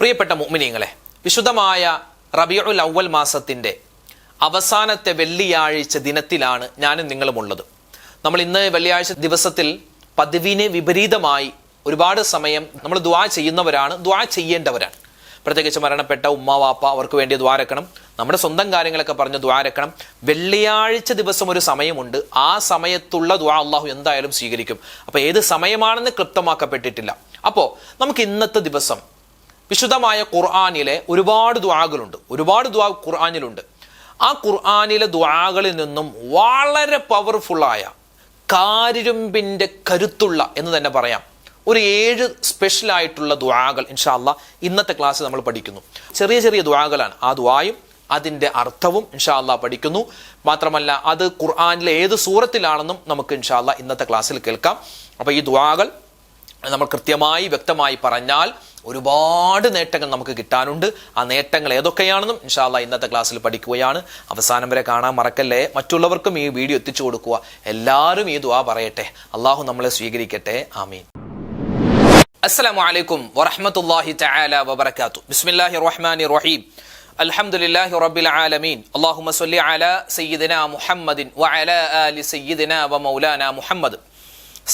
പ്രിയപ്പെട്ട മുഅ്മിനീങ്ങളെ വിശുദ്ധമായ റബിയുൽ അവൽ മാസത്തിന്റെ അവസാനത്തെ വെള്ളിയാഴ്ച ദിനത്തിലാണ് ഞാനും നിങ്ങളുമുള്ളത് നമ്മൾ ഇന്ന് വെള്ളിയാഴ്ച ദിവസത്തിൽ പതിവിന് വിപരീതമായി ഒരുപാട് സമയം നമ്മൾ ദ്വാ ചെയ്യുന്നവരാണ് ദ്വാ ചെയ്യേണ്ടവരാണ്. പ്രത്യേകിച്ച് മരണപ്പെട്ട ഉമ്മ വാപ്പ അവർക്ക് വേണ്ടി ദ്വാരക്കണം നമ്മുടെ സ്വന്തം കാര്യങ്ങളൊക്കെ പറഞ്ഞ് ദ്വാരക്കണം വെള്ളിയാഴ്ച ദിവസം ഒരു സമയമുണ്ട്. ആ സമയത്തുള്ള ദ്വാ അള്ളാഹു എന്തായാലും സ്വീകരിക്കും. അപ്പോൾ ഏത് സമയമാണെന്ന് ക്ലിപ്തമാക്കപ്പെട്ടിട്ടില്ല. അപ്പോൾ നമുക്ക് ഇന്നത്തെ ദിവസം വിശുദ്ധമായ ഖുർആാനിലെ ഒരുപാട് ദ്വാകളുണ്ട് ഒരുപാട് ദ്വാ ഖുർആാനിലുണ്ട്. ആ ഖുർആാനിലെ ദ്വാകളിൽ നിന്നും വളരെ പവർഫുള്ളായ കാരിരുമ്പിന്റെ കരുത്തുള്ള എന്ന് തന്നെ പറയാം. ഒരു ഏഴ് സ്പെഷ്യൽ ആയിട്ടുള്ള ദ്വാകൾ ഇൻഷാല്ല ഇന്നത്തെ ക്ലാസ് നമ്മൾ പഠിക്കുന്നു. ചെറിയ ചെറിയ ദ്വാകളാണ് ആ ദ്വായും അതിന്റെ അർത്ഥവും ഇൻഷാല്ല പഠിക്കുന്നു. മാത്രമല്ല അത് ഖുർആാനിലെ ഏത് സൂറത്തിലാണെന്നും നമുക്ക് ഇൻഷാല്ല ഇന്നത്തെ ക്ലാസ്സിൽ കേൾക്കാം. അപ്പോൾ ഈ ദ്വാകൾ നമ്മൾ കൃത്യമായി വ്യക്തമായി പറഞ്ഞാൽ ഒരുപാട് നേട്ടങ്ങൾ നമുക്ക് കിട്ടാനുണ്ട്. ആ നേട്ടങ്ങൾ ഏതൊക്കെയാണെന്നും ഇൻഷാല്ല ഇന്നത്തെ ക്ലാസ്സിൽ പഠിക്കുകയാണ്. അവസാനം വരെ കാണാൻ മറക്കല്ലേ? മറ്റുള്ളവർക്കും ഈ വീഡിയോ എത്തിച്ചു കൊടുക്കുക. എല്ലാവരും ഈ ദുവാ പറയട്ടെ. അള്ളാഹു നമ്മളെ സ്വീകരിക്കട്ടെ. ആമീൻ. അസ്സലാമു അലൈക്കും വറഹ്മത്തുള്ളാഹി തആല വബറകാതു ബിസ്മില്ലാഹിർ റഹ്മാനിർ റഹീം. അൽഹംദുലില്ലാഹി റബ്ബിൽ ആലമീൻ. അല്ലാഹുമ്മ സ്വല്ലി അലാ സയ്യിദിനാ മുഹമ്മദിൻ വഅലാ ആലി സയ്യിദിനാ വമൗലാനാ മുഹമ്മദ്.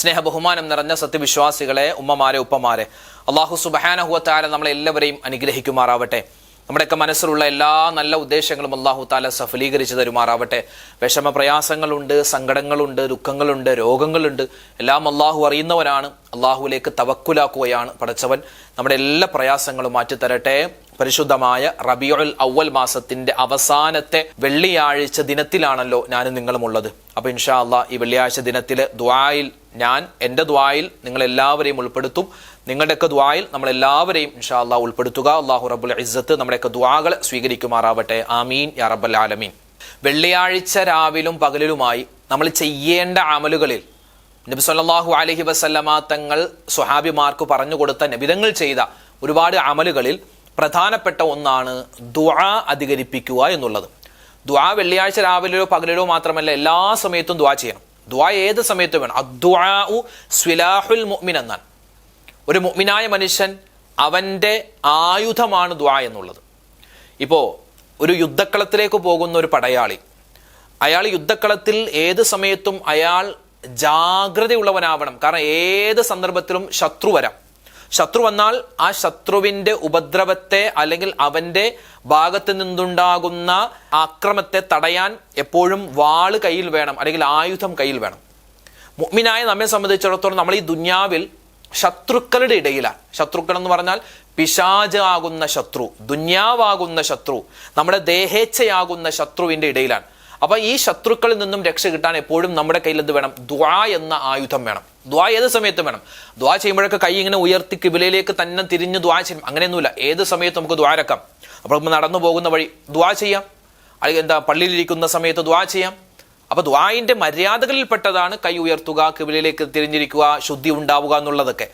സ്നേഹ ബഹുമാനം നിറഞ്ഞ സത്യവിശ്വാസികളെ ഉമ്മമാരെ ഉപ്പമാരെ. അള്ളാഹു സുബഹാനഹുവത്താല നമ്മളെ എല്ലാവരെയും അനുഗ്രഹിക്കുമാറാവട്ടെ. നമ്മുടെയൊക്കെ മനസ്സിലുള്ള എല്ലാ നല്ല ഉദ്ദേശങ്ങളും അള്ളാഹു താല സഫലീകരിച്ച് തരുമാറാവട്ടെ. വിഷമ പ്രയാസങ്ങളുണ്ട് സങ്കടങ്ങളുണ്ട് ദുഃഖങ്ങളുണ്ട് രോഗങ്ങളുണ്ട്. എല്ലാം അള്ളാഹു അറിയുന്നവനാണ്. അള്ളാഹുവിലേക്ക് തവക്കുലാക്കുകയാണ് പടച്ചവൻ. നമ്മുടെ എല്ലാ പ്രയാസങ്ങളും മാറ്റിത്തരട്ടെ. പരിശുദ്ധമായ റബിയുൽ അവൽ മാസത്തിന്റെ അവസാനത്തെ വെള്ളിയാഴ്ച ദിനത്തിലാണല്ലോ ഞാനും നിങ്ങളും ഉള്ളത് അപ്പൊ ഇൻഷാ അള്ളാ ഈ വെള്ളിയാഴ്ച ദിനത്തിൽ ദ്വായിൽ ഞാൻ എന്റെ ദ്വായിൽ നിങ്ങൾ എല്ലാവരെയും ഉൾപ്പെടുത്തും. നിങ്ങളുടെയൊക്കെ ദ്വായിൽ നമ്മളെല്ലാവരെയും ഇൻഷാ അള്ളാ ഉൾപ്പെടുത്തുക. അള്ളാഹു റബുൽ ഇസ്സത്ത് നമ്മുടെയൊക്കെ ദ്വാകൾ സ്വീകരിക്കുമാറാവട്ടെ. ആമീൻ യാ റബ്ബൽ ആലമീൻ. വെള്ളിയാഴ്ച രാവിലും പകലിലുമായി നമ്മൾ ചെയ്യേണ്ട അമലുകളിൽ നബി സല്ലാഹു അലഹി വസല്ലമ തങ്ങൾ സ്വഹാബിമാർക്ക് പറഞ്ഞു കൊടുത്ത നബിതങ്ങൾ ചെയ്ത ഒരുപാട് അമലുകളിൽ പ്രധാനപ്പെട്ട ഒന്നാണ് ദുആ അധികരിപ്പിക്കുക എന്നുള്ളത്. ദുആ വെള്ളിയാഴ്ച രാവിലെയോ പകലിലോ മാത്രമല്ല എല്ലാ സമയത്തും ദുആ ചെയ്യണം. ദുആ ഏത് സമയത്തും വേണം? അദ്ദുആഉ സ്വിലാഹുൽ മുഅ്മിൻ എന്നാണ് ഒരു മുഅ്മിനായ മനുഷ്യൻ അവന്റെ ആയുധമാണ് ദ്വാ എന്നുള്ളത്. ഇപ്പോൾ ഒരു യുദ്ധക്കളത്തിലേക്ക് പോകുന്ന ഒരു പടയാളി അയാൾ യുദ്ധക്കളത്തിൽ ഏത് സമയത്തും അയാൾ ജാഗ്രതയുള്ളവനാവണം. കാരണം ഏത് സന്ദർഭത്തിലും ശത്രു വരാം. ശത്രു വന്നാൽ ആ ശത്രുവിന്റെ ഉപദ്രവത്തെ അല്ലെങ്കിൽ അവന്റെ ഭാഗത്ത് നിന്നുണ്ടാകുന്ന ആക്രമത്തെ തടയാൻ എപ്പോഴും വാൾ കയ്യിൽ വേണം അല്ലെങ്കിൽ ആയുധം കയ്യിൽ വേണം. മുഗ്മിനായ നമ്മെ സംബന്ധിച്ചിടത്തോളം നമ്മൾ ഈ ദുന്യാവിൽ ശത്രുക്കളുടെ ഇടയിലാണ്. ശത്രുക്കൾ എന്ന് പറഞ്ഞാൽ പിശാജ് ആകുന്ന ശത്രു ദുന്യാവാകുന്ന ശത്രു നമ്മുടെ ദേഹേച്ഛയാകുന്ന ശത്രുവിന്റെ ഇടയിലാണ്. അപ്പൊ ഈ ശത്രുക്കളിൽ നിന്നും രക്ഷ കിട്ടാൻ എപ്പോഴും നമ്മുടെ കയ്യിൽ എന്ത് വേണം? ദ്വാ എന്ന ആയുധം വേണം. ദ്വാ ഏത് സമയത്തും വേണം. ദ്വാ ചെയ്യുമ്പോഴൊക്കെ കൈ ഇങ്ങനെ ഉയർത്തി കിബിലയിലേക്ക് തന്നെ തിരിഞ്ഞ് ദ്വാ ചെയ്യും അങ്ങനെയൊന്നുമില്ല. ഏത് സമയത്തും നമുക്ക് ദ്വാരക്കാം അപ്പോൾ നമ്മൾ നടന്നു പോകുന്ന വഴി ദ്വാ ചെയ്യാം. അല്ലെങ്കിൽ എന്താ പള്ളിയിലിരിക്കുന്ന സമയത്ത് ദ്വാ ചെയ്യാം. അപ്പൊ ദ്വായിന്റെ മര്യാദകളിൽപ്പെട്ടതാണ് കൈ ഉയർത്തുക കിബിലയിലേക്ക് തിരിഞ്ഞിരിക്കുക ശുദ്ധി ഉണ്ടാവുക എന്നുള്ളതൊക്കെ.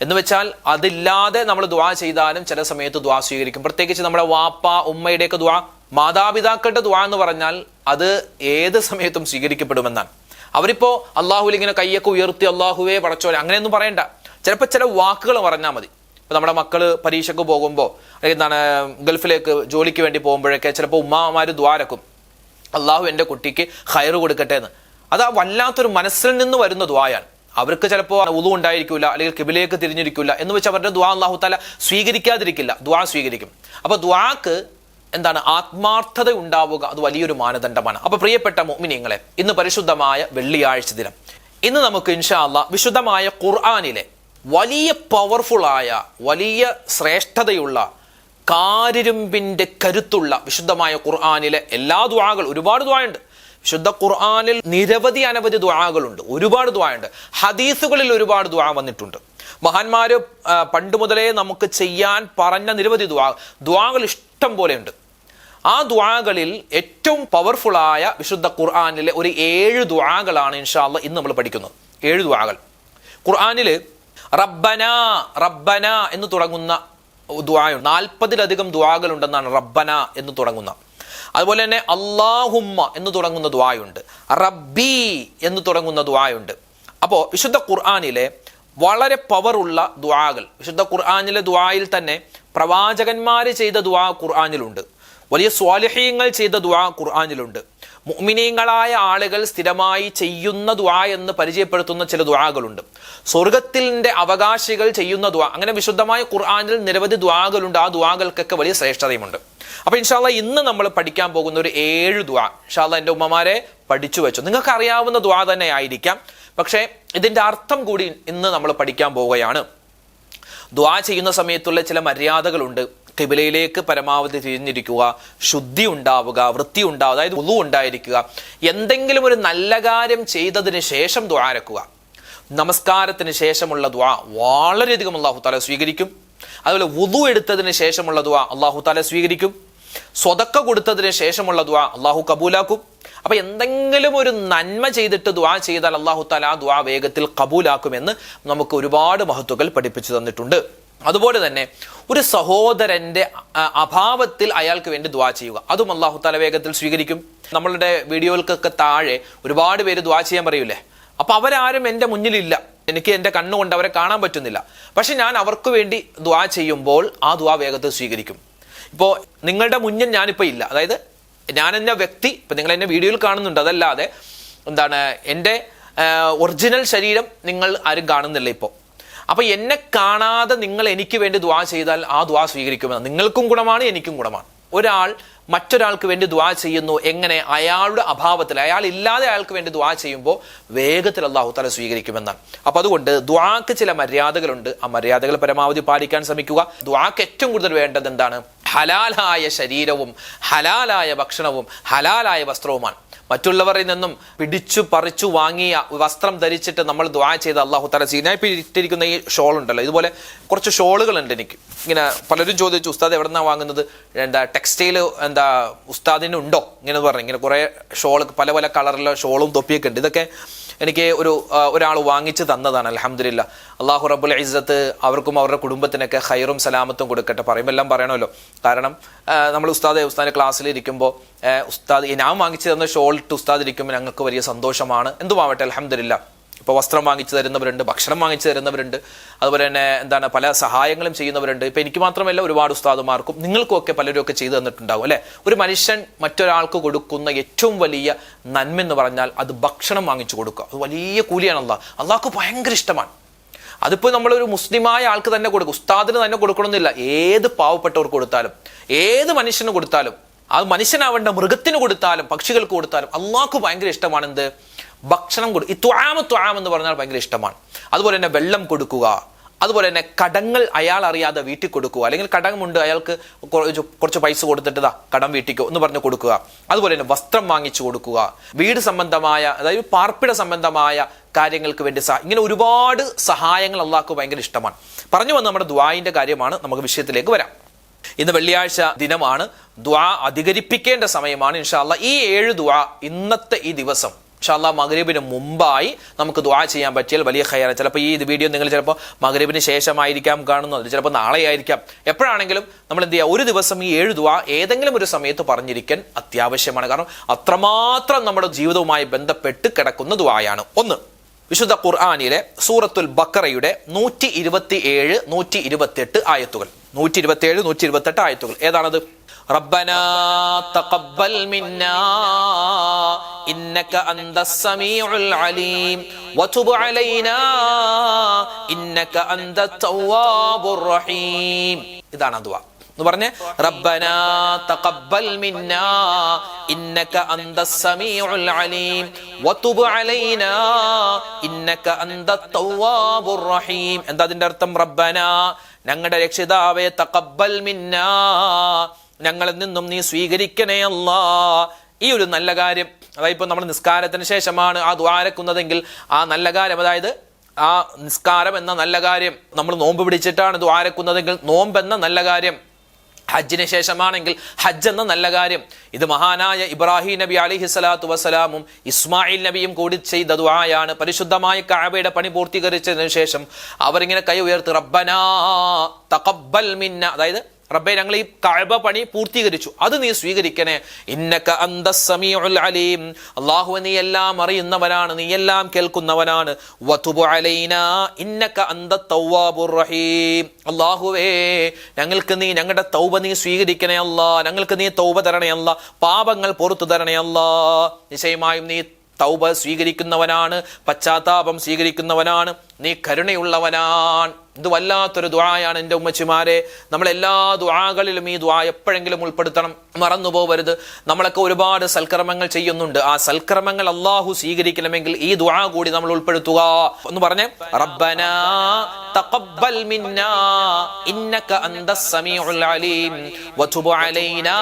എന്ന് വെച്ചാൽ അതില്ലാതെ നമ്മൾ ദ്വാ ചെയ്താലും ചില സമയത്ത് ദ്വാ സ്വീകരിക്കും. പ്രത്യേകിച്ച് നമ്മുടെ വാപ്പ ഉമ്മയുടെയൊക്കെ ദ്വാ മാതാപിതാക്കളുടെ ദ്വാ എന്ന് പറഞ്ഞാൽ അത് ഏത് സമയത്തും സ്വീകരിക്കപ്പെടുമെന്നാണ്. അവരിപ്പോ അള്ളാഹുൽ ഇങ്ങനെ കൈയൊക്കെ ഉയർത്തി അള്ളാഹുവേ പടച്ചോലെ അങ്ങനെയൊന്നും പറയണ്ട. ചിലപ്പോൾ ചില വാക്കുകൾ പറഞ്ഞാൽ മതി. ഇപ്പൊ നമ്മുടെ മക്കൾ പരീക്ഷയ്ക്ക് പോകുമ്പോൾ അല്ലെങ്കിൽ എന്താണ് ഗൾഫിലേക്ക് ജോലിക്ക് വേണ്ടി പോകുമ്പോഴൊക്കെ ചിലപ്പോൾ ഉമ്മാമാര് ദ്വാരക്കും അള്ളാഹു എന്റെ കുട്ടിക്ക് ഹയർ കൊടുക്കട്ടെ എന്ന്. അത് ആ വല്ലാത്തൊരു മനസ്സിൽ നിന്ന് വരുന്ന ദ്വായാണ് അവർക്ക് ചിലപ്പോൾ ഉളു ഉണ്ടായിരിക്കില്ല അല്ലെങ്കിൽ കിബിലേക്ക് തിരിഞ്ഞിരിക്കില്ല എന്ന് വെച്ചാൽ അവരുടെ ദ്വാ അള്ളാഹു താല സ്വീകരിക്കാതിരിക്കില്ല. ദ്വാ സ്വീകരിക്കും. അപ്പോൾ ദ്വാക്ക് എന്താണ് ആത്മാർത്ഥത ഉണ്ടാവുക അത് വലിയൊരു മാനദണ്ഡമാണ്. അപ്പോൾ പ്രിയപ്പെട്ട മോമിനിയങ്ങളെ ഇന്ന് പരിശുദ്ധമായ വെള്ളിയാഴ്ച ദിനം. ഇന്ന് നമുക്ക് ഇൻഷാ അല്ല വിശുദ്ധമായ ഖുർആാനിലെ വലിയ പവർഫുള്ളായ വലിയ ശ്രേഷ്ഠതയുള്ള കാരിരുമ്പിന്റെ കരുത്തുള്ള വിശുദ്ധമായ ഖുർആാനിലെ എല്ലാ ദ്വാകൾ ഒരുപാട് ദ്വായുണ്ട് വിശുദ്ധ ഖുർആാനിൽ നിരവധി അനവധി ദ്വാകളുണ്ട് ഒരുപാട് ദ്വായുണ്ട് ഹദീസുകളിൽ ഒരുപാട് ദ്വാ വന്നിട്ടുണ്ട്. മഹാന്മാർ പണ്ട് മുതലേ നമുക്ക് ചെയ്യാൻ പറഞ്ഞ നിരവധി ദ്വാ ദ്വാകൾ ഇഷ്ടം പോലെയുണ്ട്. ആ ദ്വാകളിൽ ഏറ്റവും പവർഫുള്ളായ വിശുദ്ധ ഖുർആാനിലെ ഒരു ഏഴ് ദ്വാകളാണ് ഇൻഷാല്ല ഇന്ന് നമ്മൾ പഠിക്കുന്നത്. ഏഴ് ദ്വാകൾ ഖുർആാനിൽ റബ്ബന റബ്ബന എന്ന് തുടങ്ങുന്ന ദ്വായുണ്ട് നാൽപ്പതിലധികം ദ്വാകളുണ്ടെന്നാണ് റബ്ബന എന്ന് തുടങ്ങുന്ന. അതുപോലെ തന്നെ അള്ളാഹുമ്മ എന്ന് തുടങ്ങുന്ന ദുവായുണ്ട് റബ്ബി എന്ന് തുടങ്ങുന്ന ദുവായുണ്ട് അപ്പോൾ വിശുദ്ധ ഖുർആാനിലെ വളരെ പവറുള്ള ദുആകൾ വിശുദ്ധ ഖുർആാനിലെ ദുആയിൽ തന്നെ പ്രവാചകന്മാർ ചെയ്ത ദുആ ഖുർആാനിലുണ്ട്. വലിയ സ്വാലിഹ്യങ്ങൾ ചെയ്ത ദുആ ഖുർആാനിലുണ്ട്. മുഅ്മിനീങ്ങളായ ആളുകൾ സ്ഥിരമായി ചെയ്യുന്ന ദുആ എന്ന് പരിചയപ്പെടുത്തുന്ന ചില ദുആകളുണ്ട്. സ്വർഗത്തിന്റെ അവകാശികൾ ചെയ്യുന്ന ദുആ അങ്ങനെ വിശുദ്ധമായ ഖുർആാനിൽ നിരവധി ദുആകളുണ്ട്. ആ ദുആകൾക്കൊക്കെ വലിയ ശ്രേഷ്ഠതയുമുണ്ട്. അപ്പൊ ഇൻഷാല്ല ഇന്ന് നമ്മൾ പഠിക്കാൻ പോകുന്ന ഒരു ഏഴ് ദുആ ഇൻഷാല്ല എന്റെ ഉമ്മമാരെ പഠിച്ചു വെച്ചു. നിങ്ങൾക്ക് അറിയാവുന്ന ദുആ തന്നെ ആയിരിക്കാം. പക്ഷേ ഇതിന്റെ അർത്ഥം കൂടി ഇന്ന് നമ്മൾ പഠിക്കാൻ പോവുകയാണ്. ദുആ ചെയ്യുന്ന സമയത്തുള്ള ചില മര്യാദകളുണ്ട്. കിബിലയിലേക്ക് പരമാവധി തിരിഞ്ഞിരിക്കുക ശുദ്ധി ഉണ്ടാവുക വൃത്തി ഉണ്ടാവുക അതായത് ഉളു ഉണ്ടായിരിക്കുക. എന്തെങ്കിലും ഒരു നല്ല കാര്യം ചെയ്തതിന് ശേഷം ദ്വാരക്കുക നമസ്കാരത്തിന് ശേഷമുള്ള ദ്വാ വളരെയധികം അള്ളാഹു താല സ്വീകരിക്കും. അതുപോലെ ഉളു എടുത്തതിന് ശേഷമുള്ള ദ്വാ അള്ളാഹു താല സ്വീകരിക്കും. സ്വതക്ക കൊടുത്തതിന് ശേഷമുള്ള ദ്വാ അള്ളാഹു കബൂലാക്കും. അപ്പൊ എന്തെങ്കിലും ഒരു നന്മ ചെയ്തിട്ട് ദ്വാ ചെയ്താൽ അള്ളാഹു താല ആ ദ്വാ വേഗത്തിൽ കബൂലാക്കുമെന്ന് നമുക്ക് ഒരുപാട് മഹത്വങ്ങൾ പഠിപ്പിച്ചു തന്നിട്ടുണ്ട്. അതുപോലെ തന്നെ ഒരു സഹോദരന്റെ അഭാവത്തിൽ അയാൾക്ക് വേണ്ടി ദ്വാ ചെയ്യുക. അതും അള്ളാഹു തല വേഗത്തിൽ സ്വീകരിക്കും. നമ്മളുടെ വീഡിയോകൾക്കൊക്കെ താഴെ ഒരുപാട് പേര് ദ്വാ ചെയ്യാൻ പറയൂലേ? അപ്പൊ അവരാരും എന്റെ മുന്നിലില്ല. എനിക്ക് എന്റെ കണ്ണുകൊണ്ട് അവരെ കാണാൻ പറ്റുന്നില്ല. പക്ഷെ ഞാൻ അവർക്ക് വേണ്ടി ദ്വാ ചെയ്യുമ്പോൾ ആ ദ്വാ വേഗത്തിൽ സ്വീകരിക്കും. ഇപ്പോൾ നിങ്ങളുടെ മുന്നിൽ ഞാനിപ്പോൾ ഇല്ല. അതായത് ഞാൻ എന്ന വ്യക്തി ഇപ്പം നിങ്ങൾ എന്നെ വീഡിയോയിൽ കാണുന്നുണ്ട്. അതല്ലാതെ എന്താണ് എന്റെ ഒറിജിനൽ ശരീരം നിങ്ങൾ ആരും കാണുന്നില്ല ഇപ്പോൾ അപ്പൊ എന്നെ കാണാതെ നിങ്ങൾ എനിക്ക് വേണ്ടി ദ്വാ ചെയ്താൽ ആ ദ്വാ സ്വീകരിക്കുമെന്ന്. നിങ്ങൾക്കും ഗുണമാണ് എനിക്കും ഗുണമാണ്. ഒരാൾ മറ്റൊരാൾക്ക് വേണ്ടി ദ്വാ ചെയ്യുന്നു എങ്ങനെ? അയാളുടെ അഭാവത്തിൽ അയാൾ ഇല്ലാതെ അയാൾക്ക് വേണ്ടി ദ്വാ ചെയ്യുമ്പോൾ വേഗത്തിൽ അള്ളാഹു താല സ്വീകരിക്കുമെന്നാണ്. അപ്പൊ അതുകൊണ്ട് ദ്വാക്ക് ചില മര്യാദകളുണ്ട്. ആ മര്യാദകൾ പരമാവധി പാലിക്കാൻ ശ്രമിക്കുക. ദ്വാക്ക് ഏറ്റവും കൂടുതൽ വേണ്ടത് എന്താണ്? ഹലാലായ ശരീരവും ഹലാലായ ഭക്ഷണവും ഹലാലായ വസ്ത്രവുമാണ്. മറ്റുള്ളവരിൽ നിന്നും പിടിച്ചു പറിച്ചു വാങ്ങിയ വസ്ത്രം ധരിച്ചിട്ട് നമ്മൾ ദ്വാ ചെയ്ത അള്ളാഹു തല സീന ഇപ്പൊ ഇട്ടിരിക്കുന്ന ഈ ഷോൾ ഉണ്ടല്ലോ ഇതുപോലെ കുറച്ച് ഷോളുകൾ ഉണ്ട് എനിക്ക്. ഇങ്ങനെ പലരും ചോദിച്ചു ഉസ്താദ് എവിടെ നിന്നാണ് വാങ്ങുന്നത്? എന്താ ടെക്സ്റ്റൈൽ എന്താ ഉസ്താദിനുണ്ടോ ഇങ്ങനെ പറഞ്ഞു. ഇങ്ങനെ കുറെ ഷോൾ പല പല കളറിലുള്ള ഷോളും തൊപ്പിയൊക്കെ ഉണ്ട്. ഇതൊക്കെ എനിക്ക് ഒരു ഒരാൾ വാങ്ങിച്ചു തന്നതാണ് അലഹമില്ല അള്ളാഹു റബ്ബുൽ ഇസ്സത്ത് അവർക്കും അവരുടെ കുടുംബത്തിനൊക്കെ ഹൈറും സലാമത്തും കൊടുക്കട്ടെ. പറയുമ്പോൾ എല്ലാം പറയണമല്ലോ. കാരണം നമ്മൾ ഉസ്താദ് ഉസ്താദിന്റെ ക്ലാസ്സിൽ ഇരിക്കുമ്പോൾ ഉസ്താദ് ഞാൻ വാങ്ങിച്ചു തന്ന ഷോൾ ഇട്ട് ഉസ്താദ് ഇരിക്കുമ്പോൾ ഞങ്ങൾക്ക് വലിയ സന്തോഷമാണ്. എന്തുമാവട്ടെ അലഹമില്ല ഇപ്പോൾ വസ്ത്രം വാങ്ങിച്ചു തരുന്നവരുണ്ട് ഭക്ഷണം വാങ്ങിച്ചു തരുന്നവരുണ്ട് അതുപോലെ തന്നെ എന്താണ് പല സഹായങ്ങളും ചെയ്യുന്നവരുണ്ട്. ഇപ്പം എനിക്ക് മാത്രമല്ല ഒരുപാട് ഉസ്താദുമാർക്കും നിങ്ങൾക്കും ഒക്കെ പലരും ഒക്കെ ചെയ്തു തന്നിട്ടുണ്ടാവും അല്ലേ? ഒരു മനുഷ്യൻ മറ്റൊരാൾക്ക് കൊടുക്കുന്ന ഏറ്റവും വലിയ നന്മ എന്ന് പറഞ്ഞാൽ അത് ഭക്ഷണം വാങ്ങിച്ചു കൊടുക്കുക. അത് വലിയ കൂലിയാണ് അള്ളാഹ്. അള്ളാഹ്ക്ക് ഭയങ്കര ഇഷ്ടമാണ്. അതിപ്പോൾ നമ്മളൊരു മുസ്ലിമായ ആൾക്ക് തന്നെ കൊടുക്കും. ഉസ്താദിന് തന്നെ കൊടുക്കണമെന്നില്ല. ഏത് പാവപ്പെട്ടവർക്ക് കൊടുത്താലും ഏത് മനുഷ്യന് കൊടുത്താലും അത് മനുഷ്യനാവേണ്ട മൃഗത്തിന് കൊടുത്താലും പക്ഷികൾക്ക് കൊടുത്താലും അള്ളാഹ്ക്ക് ഭയങ്കര ഇഷ്ടമാണ് എന്ത് ഭക്ഷണം കൊടു ഈ ത്വാമ ത്വാം എന്ന് പറഞ്ഞാൽ ഭയങ്കര ഇഷ്ടമാണ്. അതുപോലെ തന്നെ വെള്ളം കൊടുക്കുക. അതുപോലെ തന്നെ കടങ്ങൾ അയാൾ അറിയാതെ വീട്ടിൽ കൊടുക്കുക. അല്ലെങ്കിൽ കടമുണ്ട് അയാൾക്ക് കുറച്ച് പൈസ കൊടുത്തിട്ടതാ കടം വീട്ടിക്കോ എന്ന് പറഞ്ഞ് കൊടുക്കുക. അതുപോലെ തന്നെ വസ്ത്രം വാങ്ങിച്ചു കൊടുക്കുക. വീട് സംബന്ധമായ അതായത് പാർപ്പിട സംബന്ധമായ കാര്യങ്ങൾക്ക് വേണ്ടി സഹ ഇങ്ങനെ ഒരുപാട് സഹായങ്ങൾ അള്ളാഹ്ക്ക് ഭയങ്കര ഇഷ്ടമാണ്. പറഞ്ഞു വന്ന നമ്മുടെ ദ്വായിന്റെ കാര്യമാണ് നമുക്ക് വിഷയത്തിലേക്ക് വരാം. ഇന്ന് വെള്ളിയാഴ്ച ദിനമാണ്. ദ്വാ അധികരിപ്പിക്കേണ്ട സമയമാണ് ഇൻഷാല്ല ഈ ഏഴ് ദ്വാ ഇന്നത്തെ ഈ ദിവസം ഇൻഷാല്ല മകരീബിന് മുമ്പായി നമുക്ക് ദ്വാ ചെയ്യാൻ പറ്റിയാൽ വലിയ ഹയർ ചിലപ്പോൾ ഈ വീഡിയോ നിങ്ങൾ ചിലപ്പോൾ മകരീബിന് ശേഷമായിരിക്കാം കാണുന്നത് ചിലപ്പോൾ നാളെ ആയിരിക്കാം എപ്പോഴാണെങ്കിലും നമ്മൾ എന്ത് ചെയ്യുക? ഒരു ദിവസം ഈ ഏഴ് ദ്വാ ഏതെങ്കിലും ഒരു സമയത്ത് പറഞ്ഞിരിക്കാൻ അത്യാവശ്യമാണ്. കാരണം അത്രമാത്രം നമ്മുടെ ജീവിതവുമായി ബന്ധപ്പെട്ട് കിടക്കുന്ന ദ്വായാണ് ഒന്ന് വിശുദ്ധ ഖുർആാനിലെ സൂറത്തുൽ ബക്കറയുടെ നൂറ്റി ഇരുപത്തി ഏഴ് നൂറ്റി ഇരുപത്തി എട്ട് ആയത്തുകൾ. നൂറ്റി ഇരുപത്തി ഏഴ് നൂറ്റി ഇരുപത്തെട്ട് ആയത്തുകൾ. ഏതാണത്? ربنا تقبل منا إنك أنت السميع العليم وتب علينا إنك أنت التواب الرحيم ഇതാണ് ദുആ എന്ന് പറഞ്ഞേ റബ്ബന തഖബ്ബൽ മിന്നാ ഇന്നക അന്ത സമീഉൽ അലീം വതുബ് അലൈനാ ഇന്നക അന്ത തവ്വാബുർ റഹീം എന്താ അതിന്റെ അർത്ഥം റബ്ബന ഞങ്ങളുടെ രക്ഷിതാവേ തഖബ്ബൽ മിന്നാ ഞങ്ങളിൽ നിന്നും നീ സ്വീകരിക്കണേ അല്ലാ. ഈ ഒരു നല്ല കാര്യം അതായത് ഇപ്പൊ നമ്മൾ നിസ്കാരത്തിന് ശേഷമാണ് ആ ദ്വാരക്കുന്നതെങ്കിൽ ആ നല്ല കാര്യം അതായത് ആ നിസ്കാരം എന്ന നല്ല കാര്യം നമ്മൾ നോമ്പ് പിടിച്ചിട്ടാണ് ദ്വാരക്കുന്നതെങ്കിൽ നോമ്പ് എന്ന നല്ല കാര്യം ഹജ്ജിന് ശേഷമാണെങ്കിൽ ഹജ്ജ് എന്ന നല്ല കാര്യം. ഇത് മഹാനായ ഇബ്രാഹിം നബി അലിഹി സ്വലാത്തു വസ്സലാമും ഇസ്മായിൽ നബിയും കൂടി ചെയ്ത ദുആയാണ്. പരിശുദ്ധമായ കാബയുടെ പണി പൂർത്തീകരിച്ചതിനു ശേഷം അവരിങ്ങനെ കൈ ഉയർത്തി റബ്ബനാ തഖബ്ബൽ മിന്ന അതായത് റബ്ബെ ഞങ്ങൾ ഈ കഴബ പണി പൂർത്തീകരിച്ചു. അത് നീ സ്വീകരിക്കണേ. ഇന്നക്ക അന്ത സമീഉൽ അലീം. അല്ലാഹു നീ എല്ലാം അറിയുന്നവനാണ് നീ എല്ലാം കേൾക്കുന്നവനാണ്. വതുബു അലൈനാ ഇന്നക അന്ത തൗവാബുർ റഹീം. അല്ലാഹുവേ ഞങ്ങൾക്ക് നീ ഞങ്ങളുടെ തൗബ നീ സ്വീകരിക്കണേ അല്ലാ. ഞങ്ങൾക്ക് നീ തൗബ തരണേ അല്ലാ. പാപങ്ങൾ പുറത്തു തരണേ അല്ലാ. നിശ്ചയമായും നീ തൗബ സ്വീകരിക്കുന്നവനാണ് പശ്ചാത്താപം സ്വീകരിക്കുന്നവനാണ് നീ കരുണയുള്ളവനാണ്. ഇത് വല്ലാത്തൊരു ദുആയാണ് എന്റെ ഉമ്മച്ചിമാരെ. നമ്മളെല്ലാ ദുആകളിലും ഈ ദുആ എപ്പോഴെങ്കിലും ഉൾപ്പെടുത്തണം. മറന്നു പോകരുത് നമ്മളൊക്കെ ഒരുപാട് സൽക്രമങ്ങൾ ചെയ്യുന്നുണ്ട്. ആ സൽക്രമങ്ങൾ അള്ളാഹു സ്വീകരിക്കണമെങ്കിൽ ഈ ദുആ കൂടി നമ്മൾ ഉൾപ്പെടുത്തുക. എന്ന് പറഞ്ഞേ. റബ്ബന തഖബ്ബൽ മിന്നാ. ഇന്നക അന്തസ് സമീഉൽ അലീം. വതുബ് അലൈനാ.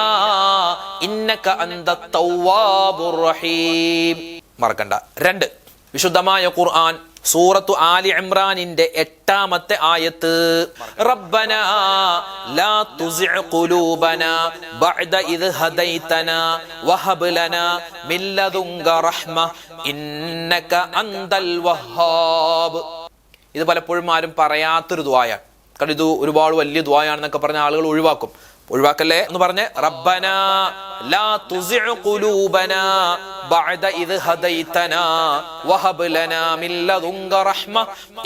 ഇന്നക അന്തത് തവ്വാബുർ റഹീം. മറക്കണ്ട. രണ്ട്. വിശുദ്ധമായ ഖുർആൻ സൂറത്തു ആലി ഇമ്രാനിന്റെ എട്ടാമത്തെ ആയത്ത് റബ്ബന ലാ തുസിഅ ഖുലൂബന ബഅദ ഇദ് ഹദൈതന വഹബ് ലന മിൻ ലദുങ്ക റഹ്മ ഇന്നക അന്തൽ വഹ്ഹാബ് ഇത് പലപ്പോഴും ആരും പറയാത്തൊരു ദ്വായാണ് കാരണം ഇത് ഒരുപാട് വലിയ ദ്വായാണെന്നൊക്കെ പറഞ്ഞ ആളുകൾ ഒഴിവാക്കും. ഒഴിവാക്കല്ലേ എന്ന് പറഞ്ഞ് റബ്ബന ലാ തുസിഉ ഖുലൂബന ബഅദ ഇദ് ഹദൈതന വഹബ് ലനാ മിൻ ലദുങ്ക റഹ്മ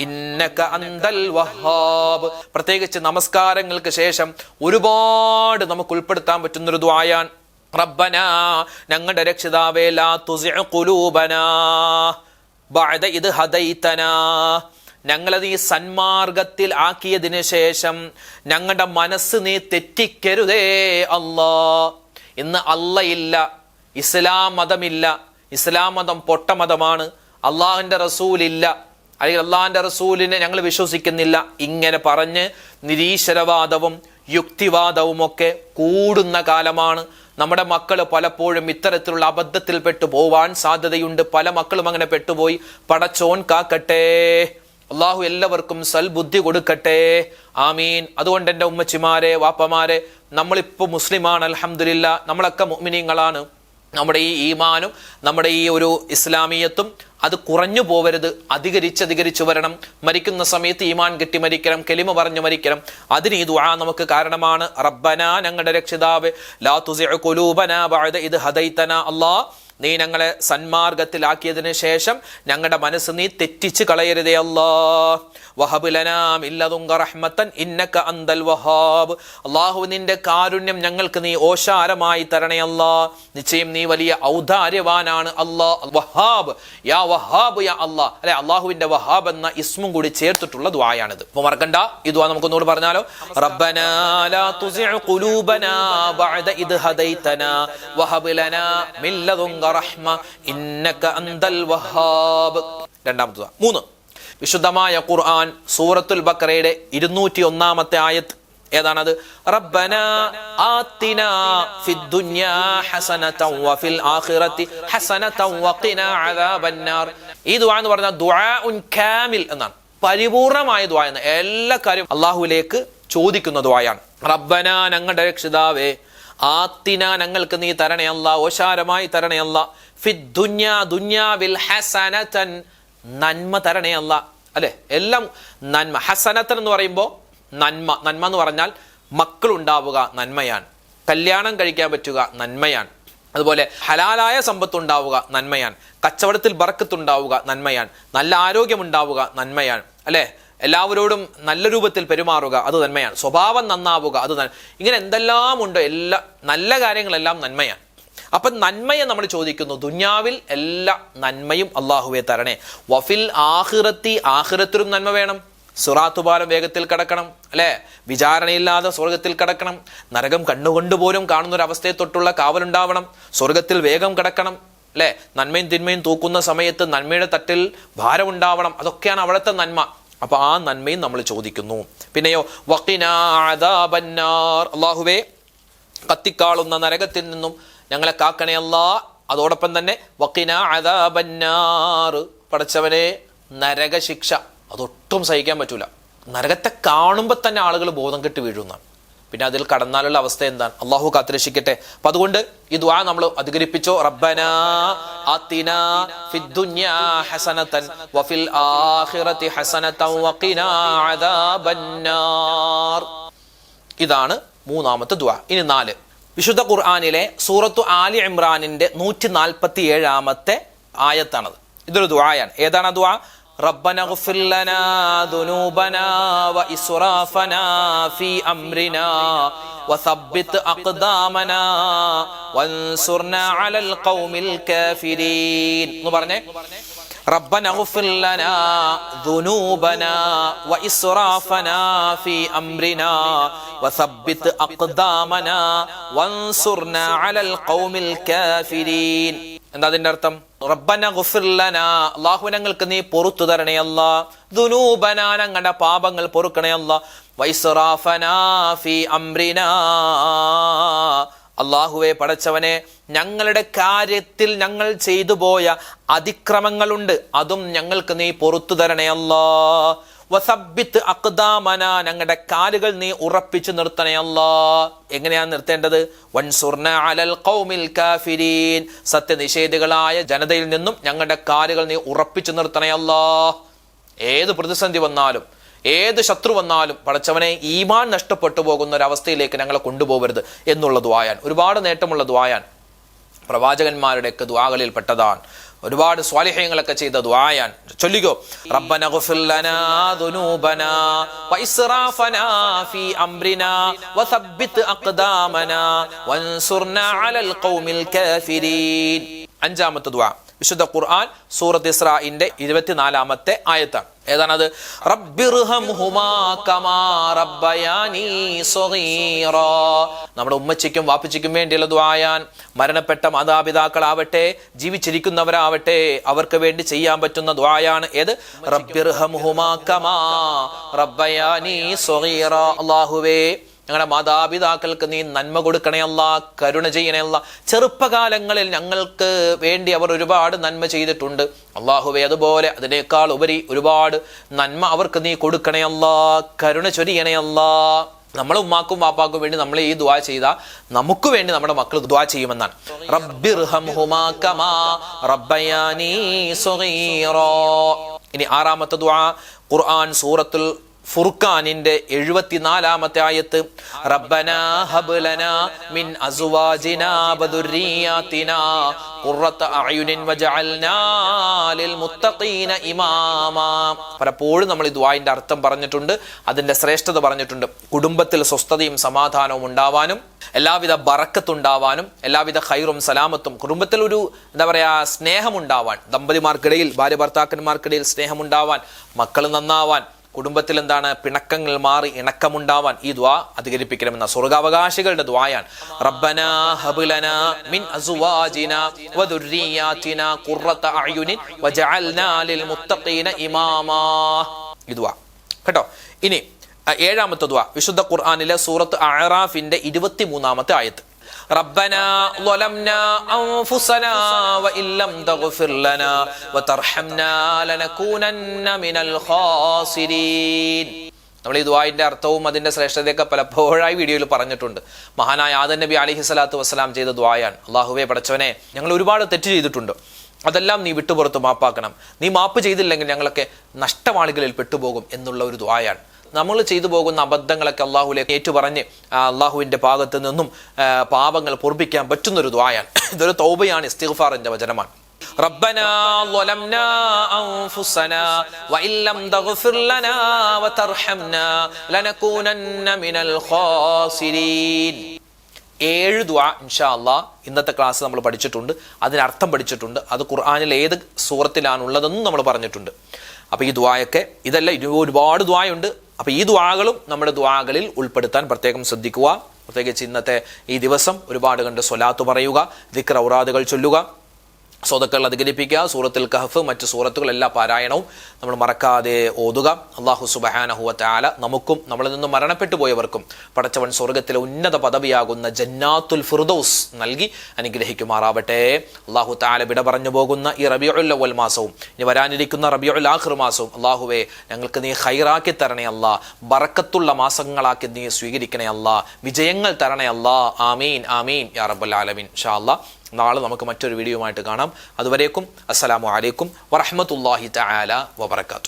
ഇന്നക അന്തൽ വഹ്ഹാബ് പ്രത്യേകിച്ച് നമസ്കാരങ്ങൾക്ക് ശേഷം ഒരുപാട് നമുക്ക് ഉൾപ്പെടുത്താൻ പറ്റുന്ന ഒരു ദുആയാണ് റബ്ബന ഞങ്ങളുടെ രക്ഷിതാവേ ലാ തുസിഉ ഖുലൂബന ബഅദ ഇദ് ഹദൈതന. ഞങ്ങളത് ഈ സന്മാർഗത്തിൽ ആക്കിയതിന് ശേഷം ഞങ്ങളുടെ മനസ്സ് നീ തെറ്റിക്കരുതേ അല്ലാ. ഇന്ന് അല്ലയില്ല ഇസ്ലാം മതമില്ല ഇസ്ലാം മതം പൊട്ട മതമാണ് അള്ളാഹുവിന്റെ റസൂലില്ല അല്ലെങ്കിൽ അള്ളാഹിന്റെ റസൂലിനെ ഞങ്ങൾ വിശ്വസിക്കുന്നില്ല. ഇങ്ങനെ പറഞ്ഞ് നിരീശ്വരവാദവും യുക്തിവാദവും ഒക്കെ കൂടുന്ന കാലമാണ്. നമ്മുടെ മക്കൾ പലപ്പോഴും ഇത്തരത്തിലുള്ള അബദ്ധത്തിൽ പെട്ടു പോവാൻ സാധ്യതയുണ്ട്. പല മക്കളും അങ്ങനെ പെട്ടുപോയി. പടച്ചോൻ കാക്കട്ടെ. അള്ളാഹു എല്ലാവർക്കും സൽബുദ്ധി കൊടുക്കട്ടെ. ആമീൻ. അതുകൊണ്ട് എന്റെ ഉമ്മച്ചിമാരെ വാപ്പമാരെ നമ്മളിപ്പോൾ മുസ്ലിമാണ് അലഹമില്ല നമ്മളൊക്കെ മുഅ്മിനീങ്ങളാണ്. നമ്മുടെ ഈ ഈമാനും നമ്മുടെ ഈ ഒരു ഇസ്ലാമീയത്തും അത് കുറഞ്ഞു പോവരുത്. അധികരിച്ച് അധികരിച്ചു വരണം. മരിക്കുന്ന സമയത്ത് ഈമാൻ കെട്ടി മരിക്കണം കെലിമ പറഞ്ഞു മരിക്കണം. അതിന് ഈ ദുആ നമുക്ക് കാരണമാണ്. റബ്ബന ഞങ്ങളുടെ രക്ഷിതാവ്. ലാ തുസിഅ കുലൂബന ബഅദ ഇദ് ഹദൈതന. അല്ലാഹ് നീ ഞങ്ങളെ സന്മാർഗത്തിലാക്കിയതിന് ശേഷം ഞങ്ങളുടെ മനസ്സ് നീ തെറ്റിച്ച് കളയരുതേ അല്ലാ. റഹ്മത്തൻ ഇന്നക അന്തൽ വഹാബ്. അള്ളാഹു നിന്റെ കാരുണ്യം ഞങ്ങൾക്ക് നീ ഓശാരമായി തരണേ നിശ്ചയം നീ വലിയ ഔദാര്യവാനാണ് അല്ലാ. വഹാബ് യാ വഹാബ് യാ അല്ലാ. അല്ലെ അള്ളാഹുവിന്റെ വഹാബ് എന്ന ഇസ്മും കൂടി ചേർത്തിട്ടുള്ള ദ്വായാണിത് അപ്പൊ മറക്കണ്ട ഇതുവാ നമുക്ക് നമുക്കൊന്നുകൂടി പറഞ്ഞാലോ? റബ്ബനാ ലാ ഖുലൂബനാ ബഅദ ഇദ് ഹദൈതനാ. വഹബ് ലനാ റഹ്മ ഇന്നക അന്തൽ വഹാബ്. രണ്ടാമത്തെ ദ്വാ മൂന്ന്. വിശുദ്ധമായ ഖുർആൻ സൂറത്തുൽ ബക്കറയുടെ ഇരുന്നൂറ്റി ഒന്നാമത്തെ ആയത്ത് ഏതാണത്? റബ്ബന ആത്തിന ഫിദ്ദുന്യാ ഹസനതൻ വഫിൽ ആഖിറതി ഹസനതൻ വഖിന അദാബന്നാർ. ഈ ദുആ എന്ന് പറഞ്ഞാൽ ദുആഉൻ കാമിൽ എന്നാണ്. പരിപൂർണമായ ദുആ എന്ന് എല്ലാ കാര്യവും അള്ളാഹുവിലേക്ക് ചോദിക്കുന്ന ദുആയാണ്. റബ്ബന ഞങ്ങളുടെ രക്ഷിതാവേ ആത്തിന ഞങ്ങൾക്ക് നീ തരണയല്ല ഓശാരമായി തരണയല്ല. അല്ല ഫിദ്ദുന്യാ ദുന്യാവിൽ ഹസനതൻ നന്മ തരണയല്ല. അല്ല? എല്ലാം നന്മ. ഹസനത്തൻ എന്ന് പറയുമ്പോൾ നന്മ. നന്മ എന്ന് പറഞ്ഞാൽ മക്കളുണ്ടാവുക നന്മയാണ്. കല്യാണം കഴിക്കാൻ പറ്റുക നന്മയാണ്. അതുപോലെ ഹലാലായ സമ്പത്ത് ഉണ്ടാവുക നന്മയാണ്. കച്ചവടത്തിൽ ബറക്കത്തുണ്ടാവുക നന്മയാണ്. നല്ല ആരോഗ്യമുണ്ടാവുക നന്മയാണ്. അല്ലെ? എല്ലാവരോടും നല്ല രൂപത്തിൽ പെരുമാറുക അത് നന്മയാണ്. സ്വഭാവം നന്നാവുക അത് ഇങ്ങനെ എന്തെല്ലാം ഉണ്ട് എല്ലാ നല്ല കാര്യങ്ങളെല്ലാം നന്മയാണ്. അപ്പം നന്മയെ നമ്മൾ ചോദിക്കുന്നു ദുന്യാവിൽ എല്ലാ നന്മയും അള്ളാഹുവെ തരണേ. വഫിൽ ആഹിറത്തി ആഹിറത്തിലും നന്മ വേണം. സുറാത്തുപാലം വേഗത്തിൽ കടക്കണം അല്ലേ? വിചാരണയില്ലാതെ സ്വർഗത്തിൽ കടക്കണം. നരകം കണ്ണുകൊണ്ട് പോലും കാണുന്ന ഒരു അവസ്ഥയെ തൊട്ടുള്ള കാവലുണ്ടാവണം. സ്വർഗത്തിൽ വേഗം കടക്കണം അല്ലേ? നന്മയും തിന്മയും തൂക്കുന്ന സമയത്ത് നന്മയുടെ തട്ടിൽ ഭാരമുണ്ടാവണം. അതൊക്കെയാണ് അവിടുത്തെ നന്മ. അപ്പൊ ആ നന്മയും നമ്മൾ ചോദിക്കുന്നു. പിന്നെയോ വക്കിനാർ അള്ളാഹുവേ കത്തിക്കാളുന്ന നരകത്തിൽ നിന്നും ഞങ്ങളെ കാക്കണേ അല്ല. അതോടൊപ്പം തന്നെ വക്കിന അദാബന്നാറ് പടച്ചവനെ നരകശിക്ഷ. അതൊട്ടും സഹിക്കാൻ പറ്റൂല. നരകത്തെ കാണുമ്പോൾ തന്നെ ആളുകൾ ബോധം കെട്ട് വീഴുന്നതാണ് പിന്നെ അതിൽ കടന്നാലുള്ള അവസ്ഥ എന്താണ്? അള്ളാഹു കാത്തുരക്ഷിക്കട്ടെ. അപ്പൊ അതുകൊണ്ട് ഈ ദ്വാ നമ്മൾ അധികരിപ്പിച്ചോ ഫിദ്ദുന്യാ ഹസനതൻ വഫിൽ ആഖിറതി ഹസനതൻ വഖിനാ ഇതാണ് മൂന്നാമത്തെ ദ്വാ ഇനി നാല്. വിശുദ്ധ ഖുർആാനിലെ സൂറത്തു ആലി ഇമ്രാനിന്റെ നൂറ്റി നാൽപ്പത്തി ഏഴാമത്തെ ആയത്താണത്. ഇതൊരു ദ്വായാണ് ഏതാണ് ദ്വാ ربنا اغفر لنا ذنوبنا وإسرافنا في أمرنا وثبت أقدامنا وانصرنا على القوم الكافرين എന്ന് പറഞ്ഞേ ربنا اغفر لنا ذنوبنا وإسرافنا في أمرنا وثبت أقدامنا وانصرنا على القوم الكافرين എന്താ അതിന്റെ അർത്ഥം റബ്ബന ഗുഫിർലന നീ പൊറത്തു തരണേ അല്ല. പാപങ്ങൾ പൊറുക്കണേ അല്ല. വൈസറാഫന ഫി അംറിന അള്ളാഹുവെ പടച്ചവനെ ഞങ്ങളുടെ കാര്യത്തിൽ ഞങ്ങൾ ചെയ്തു പോയ അതിക്രമങ്ങളുണ്ട്. അതും ഞങ്ങൾക്ക് നീ പൊറത്തു തരണേ വസബിത്ത് അക്ദാമന ഞങ്ങളുടെ കാലുകൾ നീ ഉറപ്പിച്ചു നിർത്തണേ അല്ലാ. എങ്ങനെയാണ് നിർത്തേണ്ടത്? വൻസുർന അലൽ ഖൗമിൽ കാഫിരീൻ. സത്യനിഷേധികളായ ജനതയിൽ നിന്നും ഞങ്ങളുടെ കാലുകൾ നീ ഉറപ്പിച്ചു നിർത്തണേ അല്ലാ. ഏത് പ്രതിസന്ധി വന്നാലും ഏത് ശത്രു വന്നാലും പടച്ചവനെ ഈമാൻ നഷ്ടപ്പെട്ടു പോകുന്ന ഒരു അവസ്ഥയിലേക്ക് ഞങ്ങളെ കൊണ്ടുപോകരുത് എന്നുള്ള ദ്വായാൻ ഒരുപാട് നേട്ടമുള്ള ദ്വായാൻ പ്രവാചകന്മാരുടെയൊക്കെ ദ്വാകളിൽ പെട്ടതാണ് ഒരുപാട് സ്വാലിഹ്യങ്ങളൊക്കെ ചെയ്ത ദ്വായാൻ ചൊല്ലിക്കോ. റബ്ബന ലനാ ദുനൂബനാ വഇസ്റാഫനാ ഫീ അംറിനാ വസബ്ബിത് അഖ്ദാമനാ വൻസുർനാ അലൽ ഖൗമിൽ കാഫിരീൻ. അഞ്ചാമത്തെ ദ്വാ വിശുദ്ധ ഖുർആൻ സൂറത്ത് ഇസ്രാഇന്റെ ഇരുപത്തിനാലാമത്തെ ആയത്താണ്. ഏതാണത്? നമ്മുടെ ഉമ്മച്ചിക്കും വാപ്പച്ചിക്കും വേണ്ടിയുള്ള ദ്വായാൻ മരണപ്പെട്ട മാതാപിതാക്കളാവട്ടെ ജീവിച്ചിരിക്കുന്നവരാവട്ടെ അവർക്ക് വേണ്ടി ചെയ്യാൻ പറ്റുന്ന ദ്വായാണ് ഏത്? റബ്ബിർഹമുഹുമാ കമാ റബ്ബയാനി സൊഹീറ അല്ലാഹുവേ ഞങ്ങളുടെ മാതാപിതാക്കൾക്ക് നീ നന്മ കൊടുക്കണേ അല്ല കരുണ ചെയ്യണേ അല്ല. ചെറുപ്പകാലങ്ങളിൽ ഞങ്ങൾക്ക് വേണ്ടി അവർ ഒരുപാട് നന്മ ചെയ്തിട്ടുണ്ട്. അള്ളാഹുവെ അതുപോലെ അതിനേക്കാൾ ഉപരി ഒരുപാട് നന്മ അവർക്ക് നീ കൊടുക്കണേ അല്ല കരുണ ചൊരിയണേ അല്ല. നമ്മൾ ഉമ്മാക്കും വാപ്പാക്കും വേണ്ടി നമ്മൾ ഈ ദുആ ചെയ്ത നമുക്ക് വേണ്ടി നമ്മുടെ മക്കൾ ദുആ ചെയ്യുമെന്നാണ്. സ്വഗീറാ ഇനി ആറാമത്തെ ദുആ ഖുർആൻ സൂറത്തുൽ ഫുർഖാനിന്റെ എഴുപത്തിനാലാമത്തെ ആയത്ത് മിൻ അസുവാജിന ലിൽ മുത്തഖീന പലപ്പോഴും നമ്മൾ ഈ ദ്വായിന്റെ അർത്ഥം പറഞ്ഞിട്ടുണ്ട് അതിന്റെ ശ്രേഷ്ഠത പറഞ്ഞിട്ടുണ്ട്. കുടുംബത്തിൽ സ്വസ്ഥതയും സമാധാനവും ഉണ്ടാവാനും എല്ലാവിധ ബറക്കത്തുണ്ടാവാനും എല്ലാവിധ ഖൈറും സലാമത്തും കുടുംബത്തിൽ ഒരു എന്താ പറയാ സ്നേഹമുണ്ടാവാൻ ദമ്പതിമാർക്കിടയിൽ ഭാര്യ ഭർത്താക്കന്മാർക്കിടയിൽ സ്നേഹമുണ്ടാവാൻ മക്കൾ നന്നാവാൻ കുടുംബത്തിൽ എന്താണ് പിണക്കങ്ങൾ മാറി ഇണക്കമുണ്ടാവാൻ ഈ ദ്വാ അധികരിപ്പിക്കണമെന്ന സ്വർഗാവകാശികളുടെ ദ്വായാണ് മിൻ ഖുർറത വജഅൽനാ ലിൽ മുത്തഖീന ഇമാമാ. ഈ കേട്ടോ? ഇനി ഏഴാമത്തെ ദ്വാ വിശുദ്ധ ഖുർആനിലെ സൂറത്ത് അഹറാഫിന്റെ ഇരുപത്തി മൂന്നാമത്തെ ആയത്ത്. ربنا ظلمنا أنفسنا وإن لم تغفر لنا وترحمنا لنكونن من الخاسرين നമ്മൾ ഈ ദുആന്റെ അർത്ഥവും അതിന്റെ ശ്രേഷ്ഠതയൊക്കെ പലപ്പോഴായി വീഡിയോയിൽ പറഞ്ഞിട്ടുണ്ട് മഹാനായ ആദൻ നബി അലിഹി സ്വലാത്തു വസ്സലാം ചെയ്ത ദ്വായാണ് അള്ളാഹുവെ പടച്ചവനെ ഞങ്ങൾ ഒരുപാട് തെറ്റ് ചെയ്തിട്ടുണ്ട് അതെല്ലാം നീ വിട്ടുപുറത്ത് മാപ്പാക്കണം നീ മാപ്പ് ചെയ്തില്ലെങ്കിൽ ഞങ്ങളൊക്കെ നഷ്ടമാളികളിൽ പെട്ടുപോകും എന്നുള്ള ഒരു ദ്വായാണ് നമ്മൾ ചെയ്തു പോകുന്ന അബദ്ധങ്ങളൊക്കെ അള്ളാഹുലേക്ക് ഏറ്റുപറഞ്ഞ് ആ അള്ളാഹുവിന്റെ ഭാഗത്ത് നിന്നും ആ, പാപങ്ങൾ പൊറുപ്പിക്കാൻ പറ്റുന്ന ഒരു ദ്വായാണ് ഇതൊരു തൗബയാണ് ഇസ്തിഗ്ഫാറിന്റെ വചനമാണ് ربنا ظلمنا أنفسنا وإن لم تغفر لنا وترحمنا لنكونن من الخاسرين ഏഴ് ദ്വാ ഇൻഷാ അള്ളാ ഇന്നത്തെ ക്ലാസ് നമ്മൾ പഠിച്ചിട്ടുണ്ട് അതിനർത്ഥം പഠിച്ചിട്ടുണ്ട് അത് ഖുർആാനിൽ ഏത് സൂറത്തിലാണുള്ളതെന്നും നമ്മൾ പറഞ്ഞിട്ടുണ്ട് അപ്പോൾ ഈ ദ്വായൊക്കെ ഇതല്ല ഒരുപാട് ദ്വായുണ്ട് അപ്പോൾ ഈ ദ്വാകളും നമ്മുടെ ദ്വാകളിൽ ഉൾപ്പെടുത്താൻ പ്രത്യേകം ശ്രദ്ധിക്കുക. പ്രത്യേകിച്ച് ഇന്നത്തെ ഈ ദിവസം ഒരുപാട് കണ്ട് സ്വലാത്ത് പറയുക ദിക്ര ഔറാദുകൾ ചൊല്ലുക. സ്വതക്കൾ അധികരിപ്പിക്കുക സൂറത്തിൽ കഹഫ് മറ്റ് സൂറത്തുകൾ എല്ലാ പാരായണവും നമ്മൾ മറക്കാതെ ഓതുക. അള്ളാഹു സുബഹാനഹുവത്താല നമുക്കും നമ്മളിൽ നിന്നും മരണപ്പെട്ടു പോയവർക്കും പടച്ചവൻ സ്വർഗത്തിലെ ഉന്നത പദവിയാകുന്ന ജന്നാത്തുൽ ഫിർദൌസ് നൽകി അനുഗ്രഹിക്കുമാറാവട്ടെ. അള്ളാഹു താല വിട പറഞ്ഞു പോകുന്ന ഈ റബിയുൽ അവൽ മാസവും ഇനി വരാനിരിക്കുന്ന റബിയുൽ ആഖിർ മാസവും അള്ളാഹുവെ ഞങ്ങൾക്ക് നീ ഹൈറാക്കി തരണേ അല്ല ബറക്കത്തുള്ള മാസങ്ങളാക്കി നീ സ്വീകരിക്കണേ അല്ല വിജയങ്ങൾ തരണേ അല്ല. ആമീൻ ആമീൻ യാ റബ്ബൽ ആലമീൻ. ഷാ അല്ലാ. നാളെ നമുക്ക് മറ്റൊരു വീഡിയോയുമായിട്ട് കാണാം. അതുവരേക്കും അസ്സലാമു അലൈക്കും വറഹ്മത്തുള്ളാഹി തആല വബറകാതുഹു.